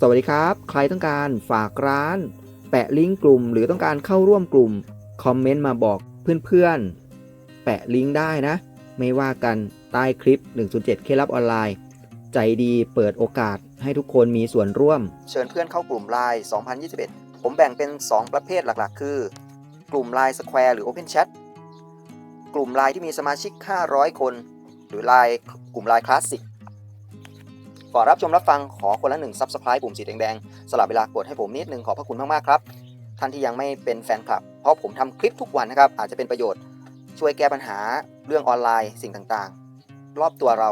สวัสดีครับ ใครต้องการฝากร้าน แปะลิงก์กลุ่ม หรือต้องการเข้าร่วมกลุ่ม คอมเมนต์มาบอกเพื่อนๆ แปะลิงก์ได้นะ ไม่ว่ากันใต้คลิป 107 เคล็ดลับออนไลน์ ใจดีเปิดโอกาสให้ทุกคนมีส่วนร่วม เชิญเพื่อนเข้ากลุ่ม Line 2021 ผมแบ่งเป็น 2 ประเภทหลักๆ คือ กลุ่ม Line Square หรือ Open Chat กลุ่ม Line ที่มีสมาชิก 500 คน หรือ Line กลุ่ม Line Classic ก่่อนรับชมรับฟังขอคนละหนึ่ง Subscribe ปุ่มสีแดงๆสลับเวลากดให้ผมนิดนึงขอบพระคุณมากๆครับ ท่านที่ยังไม่เป็นแฟนคลับ เพราะผมทำคลิปทุกวันนะครับ อาจจะเป็นประโยชน์ ช่วยแก้ปัญหาเรื่องออนไลน์สิ่งต่างๆ รอบตัวเรา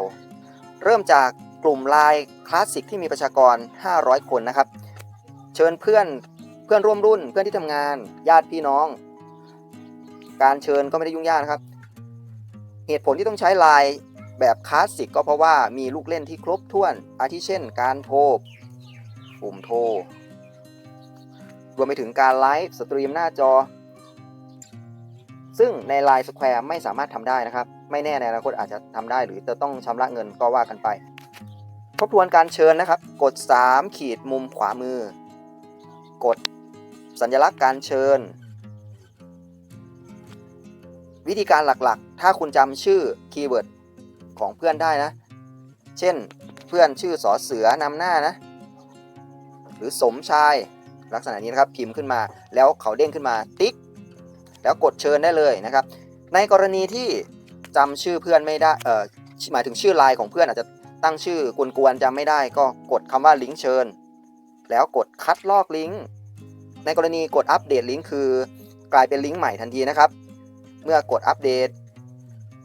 เริ่มจากกลุ่มไลน์คลาสสิกที่มีประชากร 500 คนนะครับ เชิญเพื่อนเพื่อนร่วมรุ่น เพื่อนที่ทำงาน ญาติพี่น้อง การเชิญก็ไม่ได้ยุ่งยากนะครับ เหตุผลที่ต้องใช้ไลน์ แบบคลาสสิกก็เพราะว่ามีลูกเล่นที่ครบถ้วน อาทิเช่น การโทรปุ่มโทรรวมไปถึงการไลฟ์สตรีมหน้าจอ ซึ่งใน Line Square ไม่สามารถทำได้นะครับ ไม่แน่ในอนาคตอาจจะทำได้หรือจะต้องชำระเงินก็ว่ากันไป ทบทวนการเชิญนะครับ กด 3 ขีดมุมขวามือ กดสัญลักษณ์การเชิญ วิธีการหลักๆ ถ้าคุณจำชื่อคีย์เวิร์ด ของเพื่อนได้นะ เช่นเพื่อนชื่อสอเสือนำหน้านะ หรือสมชายลักษณะนี้นะครับพิมพ์ขึ้นมา แล้วเขาเด้งขึ้นมาติ๊ก แล้วกดเชิญได้เลยนะครับ ในกรณีที่จำชื่อเพื่อนไม่ได้เอ่อหมายถึงชื่อไลน์ของเพื่อนอาจจะตั้งชื่อกวนๆจำไม่ได้ก็กดคำว่าลิงก์เชิญ แล้วกดคัดลอกลิงก์ในกรณีกดอัปเดตลิงก์คือกลายเป็นลิงก์ใหม่ทันทีนะครับ เมื่อกดอัปเดต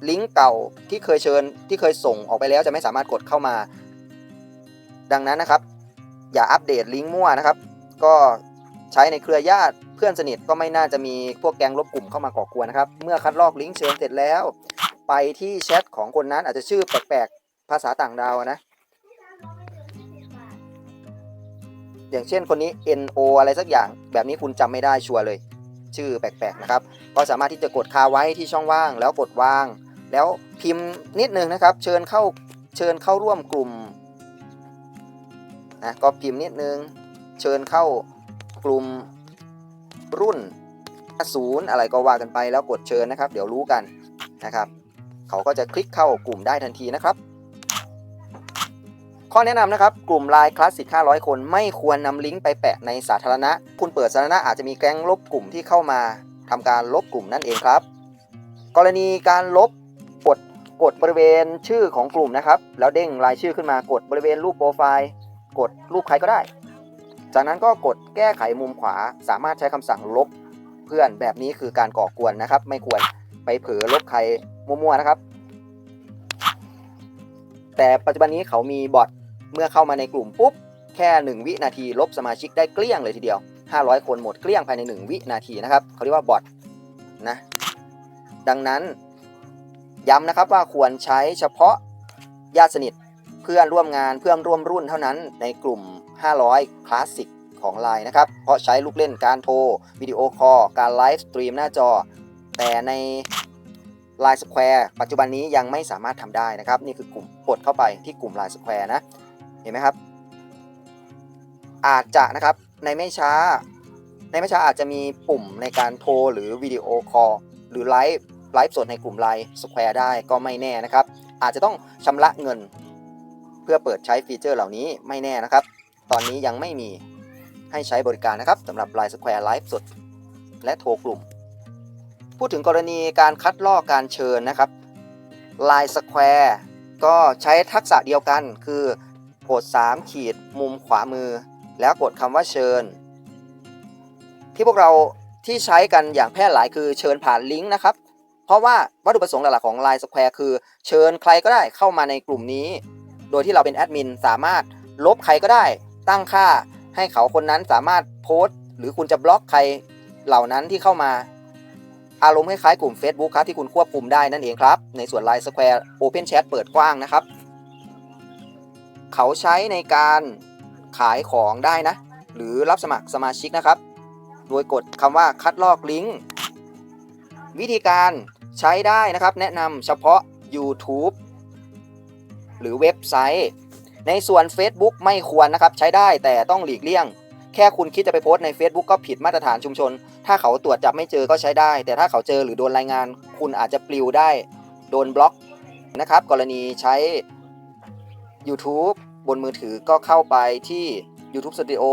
ลิงก์เก่าที่เคยเชิญที่เคยส่งออกไปแล้วจะไม่สามารถกดเข้ามา ดังนั้นนะครับ อย่าอัปเดตลิงก์มั่วนะครับ ก็ใช้ในเครือญาติเพื่อนสนิทก็ไม่น่าจะมีพวกแกงลบกลุ่มเข้ามาก่อกวนนะครับ เมื่อคัดลอกลิงก์เชิญเสร็จแล้ว ไปที่แชทของคนนั้นอาจจะชื่อแปลกๆภาษาต่างดาวนะอย่างเช่นคนนี้ NO อะไรสักอย่าง แบบนี้คุณจำไม่ได้ชัวร์เลย ชื่อแปลกๆนะครับ ก็สามารถที่จะกดคาไว้ที่ช่องว่างแล้วกดวาง แล้วพิมพ์นิดนึงนะครับ เชิญเข้าเชิญเข้าร่วมกลุ่มนะก็พิมพ์นิดนึง เชิญเข้ากลุ่มรุ่นศูนย์อะไรก็ว่ากันไปแล้วกดเชิญนะครับ เดี๋ยวรู้กันนะครับ เขาก็จะคลิกเข้ากลุ่มได้ทันทีนะครับ ข้อแนะนำนะครับ กลุ่ม Line คลาสสิก500 คน ไม่ควรนำลิงก์ไปแปะในสาธารณะ คุณเปิดสาธารณะอาจจะมีแก๊งลบกลุ่มที่เข้ามาทำการลบกลุ่มนั่นเองครับ กรณีการลบ กดกดบริเวณชื่อของกลุ่มนะครับ แล้วเด้งรายชื่อขึ้นมากดบริเวณรูปโปรไฟล์ กดรูปใครก็ได้ จากนั้นก็กดแก้ไขมุมขวา สามารถใช้คำสั่งลบเพื่อนแบบนี้คือการก่อกวนนะครับ ไม่ควรไปเผลอลบใครมั่วๆนะครับ แต่ปัจจุบันนี้เขามีบอทเมื่อเข้ามาในกลุ่มปุ๊บ แค่ 1 วินาทีลบสมาชิกได้เกลี้ยงเลยทีเดียว 500 คนหมดเกลี้ยงภายใน 1 วินาทีนะครับเขาเรียกว่าบอทนะดังนั้น ย้ำนะครับว่าควรใช้เฉพาะญาติสนิทเพื่อนร่วมงานเพื่อนร่วมรุ่นเท่านั้นในกลุ่ม 500 คลาสสิกของ Line นะครับ เพราะใช้ลูกเล่นการโทร วิดีโอคอลการไลฟ์สตรีมหน้าจอ แต่ใน Line Square ปัจจุบันนี้ยังไม่สามารถทำได้นะครับ นี่คือกลุ่มกดเข้าไปที่กลุ่ม Line Square นะ เห็นไหมครับ อาจจะนะครับในไม่ช้า ในไม่ช้าอาจจะมีปุ่มในการโทรหรือวิดีโอคอลหรือไลฟ์ ไลฟ์สดในกลุ่ม Line Square ได้ก็ไม่แน่นะครับ อาจจะต้องชำระเงิน เพื่อเปิดใช้ฟีเจอร์เหล่านี้ไม่แน่นะครับ ตอนนี้ยังไม่มีให้ใช้บริการนะครับสำหรับ Line Square ไลฟ์สดและโทรกลุ่ม พูดถึงกรณีการคัดลอกการเชิญนะครับ Line Square ก็ใช้ทักษะเดียวกัน คือกด 3 ขีดมุมขวามือ แล้วกดคำว่าเชิญ ที่พวกเราที่ใช้กันอย่างแพร่หลายคือเชิญผ่านลิงก์นะครับ เพราะว่าวัตถุประสงค์หลักๆของ Line Square คือ เชิญใครก็ได้เข้ามาในกลุ่มนี้ โดยที่เราเป็นแอดมินสามารถลบใครก็ได้ ตั้งค่าให้เขาคนนั้นสามารถโพสต์ หรือคุณจะบล็อกใครเหล่านั้นที่เข้ามา อารมณ์คล้ายๆกลุ่ม Facebook ครับที่คุณควบคุมได้นั่นเองครับ ในส่วน Line Square Open Chat เปิดกว้างนะครับ เขาใช้ในการขายของได้นะ หรือรับสมัครสมาชิกนะครับ โดยกดคำว่าคัดลอกลิงก์วิธีการ ใช้ได้นะครับ แนะนำเฉพาะ YouTube หรือเว็บไซต์ ในส่วน Facebook ไม่ควรนะครับ ใช้ได้แต่ต้องหลีกเลี่ยง แค่คุณคิดจะไปโพสต์ใน Facebook ก็ผิดมาตรฐานชุมชน ถ้าเขาตรวจจับไม่เจอก็ใช้ได้ แต่ถ้าเขาเจอหรือโดนรายงาน คุณอาจจะปลิวได้ โดนบล็อกนะครับ กรณีใช้ YouTube บนมือถือก็เข้าไปที่ YouTube Studio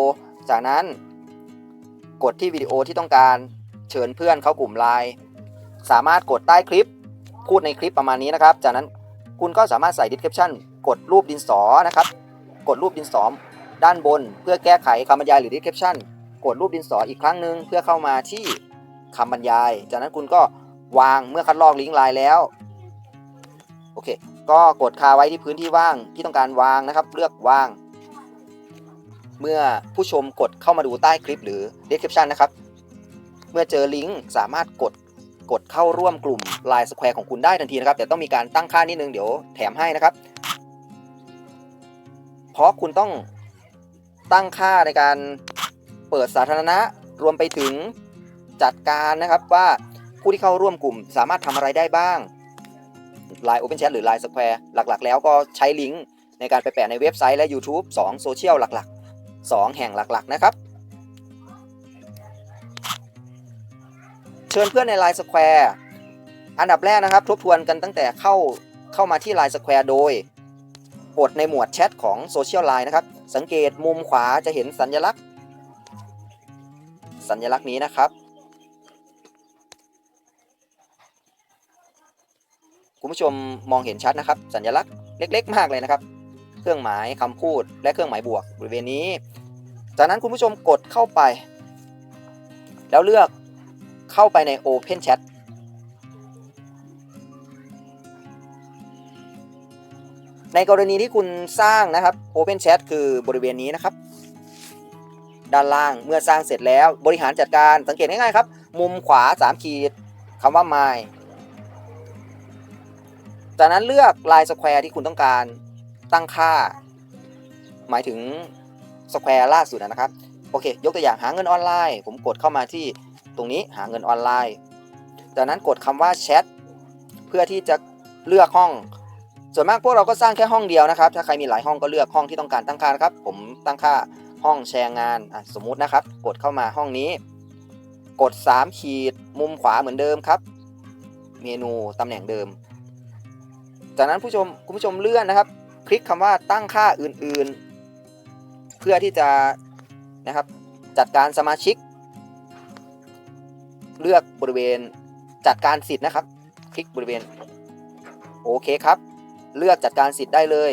จากนั้น กดที่วิดีโอที่ต้องการเชิญเพื่อนเข้ากลุ่มไลน์ สามารถกดใต้คลิป พูดในคลิปประมาณนี้นะครับ จากนั้นคุณก็สามารถใส่ description กดรูปดินสอนะครับ กดรูปดินสอด้านบน เพื่อแก้ไขคำบรรยายหรือ description กดรูปดินสออีกครั้งหนึ่งเพื่อเข้ามาที่คำบรรยาย จากนั้นคุณก็วางเมื่อคัดลอกลิงก์ไลน์แล้วโอเค ก็กดคาไว้ที่พื้นที่ว่างที่ต้องการวางนะครับ เลือกวาง เมื่อผู้ชมกดเข้ามาดูใต้คลิปหรือ description นะครับ เมื่อเจอลิงก์สามารถกด กดเข้าร่วมกลุ่ม Line Square ของคุณได้ทันทีนะครับ แต่ต้องมีการตั้งค่านิดนึงเดี๋ยวแถมให้นะครับ เพราะคุณต้องตั้งค่าในการเปิดสาธารณะรวมไปถึงจัดการนะครับว่าผู้ที่เข้าร่วมกลุ่มสามารถทำอะไรได้บ้าง Line Open Chat หรือ Line Square หลักๆ แล้วก็ใช้ลิงก์ในการไปแปะในเว็บไซต์และ YouTube 2 โซเชียลหลักๆ 2 แห่งหลักๆ นะครับ ชิญเพื่อนใน Line Square อันดับแรกนะครับ ทบทวนกันตั้งแต่เข้าเข้ามาที่ Line Square โดยกดในหมวดแชทของ Social Line นะครับ สังเกตมุมขวาจะเห็นสัญลักษณ์ สัญลักษณ์นี้นะครับ คุณผู้ชมมองเห็นชัดนะครับ สัญลักษณ์เล็ก ๆ มากเลยนะครับ เครื่องหมายคำพูดและเครื่องหมายบวกบริเวณนี้ จากนั้นคุณผู้ชมกดเข้าไป แล้วเลือก เข้าไปใน Open Chat ในกรณีที่คุณสร้างนะครับ Open Chat คือบริเวณนี้นะครับ ด้านล่างเมื่อสร้างเสร็จแล้วบริหารจัดการสังเกตง่ายๆครับ มุมขวา 3 ขีดคำว่า my จากนั้นเลือกลายสแควร์ที่คุณต้องการตั้งค่า หมายถึงสแควร์ล่าสุดนะครับ โอเค ยกตัวอย่างหาเงินออนไลน์ ผมกดเข้ามาที่ ตรงนี้หาเงินออนไลน์ จากนั้นกดคำว่าแชทเพื่อที่จะเลือกห้อง ส่วนมากพวกเราก็สร้างแค่ห้องเดียวนะครับ ถ้าใครมีหลายห้องก็เลือกห้องที่ต้องการตั้งค่านะครับ ผมตั้งค่าห้องแชร์งานอะสมมุตินะครับ กดเข้ามาห้องนี้ กด 3 ขีดมุมขวาเหมือนเดิมครับ เมนูตำแหน่งเดิม จากนั้นผู้ชมคุณผู้ชมเลื่อนนะครับ คลิกคำว่าตั้งค่าอื่นๆ เพื่อที่จะนะครับจัดการสมาชิก เลือกบริเวณจัดการสิทธิ์นะครับ คลิกบริเวณ โอเคครับ เลือกจัดการสิทธิ์ได้เลย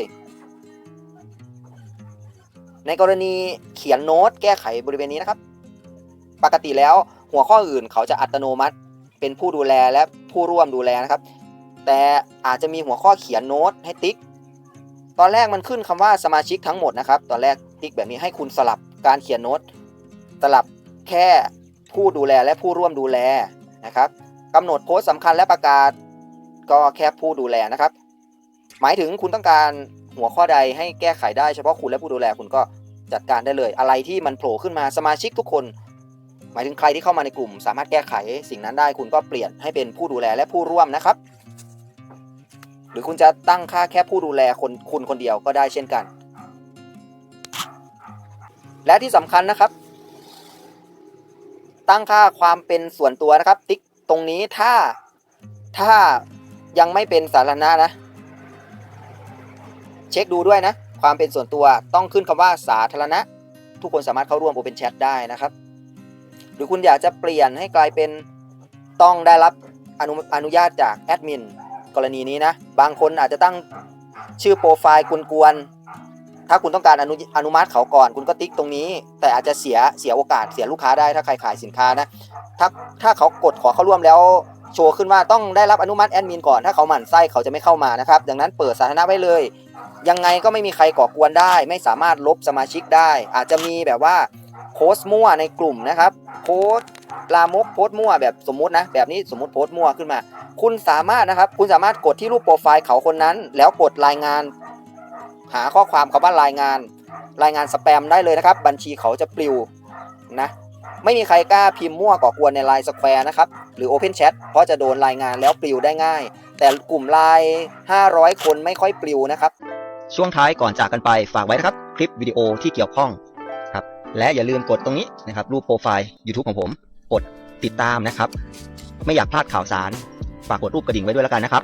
ในกรณีเขียนโน้ตแก้ไขบริเวณนี้นะครับ ปกติแล้วหัวข้ออื่นเขาจะอัตโนมัติ เป็นผู้ดูแลและผู้ร่วมดูแลนะครับ แต่อาจจะมีหัวข้อเขียนโน้ตให้ติ๊ก ตอนแรกมันขึ้นคำว่าสมาชิกทั้งหมดนะครับ ตอนแรกติ๊กแบบนี้ให้คุณสลับการเขียนโน้ตสลับแค่ ผู้ดูแลและผู้ร่วมดูแลนะครับกำหนดโพสต์สำคัญและประกาศก็แค่ผู้ดูแลนะครับ หมายถึงคุณต้องการหัวข้อใดให้แก้ไขได้เฉพาะคุณและผู้ดูแลคุณก็จัดการได้เลย อะไรที่มันโผล่ขึ้นมาสมาชิกทุกคน หมายถึงใครที่เข้ามาในกลุ่ม สามารถแก้ไขสิ่งนั้นได้คุณก็เปลี่ยนให้เป็นผู้ดูแลและผู้ร่วมนะครับ หรือคุณจะตั้งค่าแค่ผู้ดูแลคนคุณคนเดียวก็ได้เช่นกัน และที่สำคัญนะครับ ตั้งค่าความเป็นส่วนตัวนะครับ ติ๊กตรงนี้ถ้าถ้ายังไม่เป็นสาธารณะนะ เช็คดูด้วยนะ ความเป็นส่วนตัวต้องขึ้นคำว่าสาธารณะ ทุกคนสามารถเข้าร่วม Open Chat ได้นะครับ หรือคุณอยากจะเปลี่ยนให้กลายเป็นต้องได้รับอนุอนุญาตจากแอดมินกรณีนี้นะ บางคนอาจจะตั้งชื่อโปรไฟล์กวนๆ ถ้าคุณต้องการอนุอนุมัติเขาก่อน คุณก็ติ๊กตรงนี้ แต่อาจจะเสียเสียโอกาสเสียลูกค้าได้ถ้าใครขายสินค้านะถ้าถ้าเขากดขอเข้าร่วมแล้วโชว์ขึ้นว่าต้องได้รับอนุมัติแอดมินก่อนถ้าเขาหมั่นไส้เขาจะไม่เข้ามานะครับ ดังนั้นเปิดสาธารณะไว้เลย ยังไงก็ไม่มีใครก่อกวนได้ ไม่สามารถลบสมาชิกได้ อาจจะมีแบบว่าโพสต์มั่วในกลุ่มนะครับ โพสต์ลามกโพสต์มั่วแบบสมมตินะ แบบนี้สมมติโพสต์มั่วขึ้นมา คุณสามารถนะครับ คุณสามารถกดที่รูปโปรไฟล์เขาคนนั้น แล้วกดรายงาน หาข้อความคำว่ารายงาน รายงานสแปมได้เลยนะครับ บัญชีเขาจะปลิวนะไม่มีใครกล้าพิมพ์มั่วก่อกวนใน Line Square นะครับ หรือ Open Chat เพราะจะโดนรายงานแล้วปลิวได้ง่าย แต่กลุ่ม Line 500 คนไม่ค่อยปลิวนะครับ ช่วงท้ายก่อนจากกันไปฝากไว้นะครับ คลิปวิดีโอที่เกี่ยวข้องครับและอย่าลืมกดตรงนี้นะครับ รูปโปรไฟล์ YouTube ของผม กดติดตามนะครับ ไม่อยากพลาดข่าวสาร ฝากกดรูปกระดิ่งไว้ด้วยแล้วกันนะครับ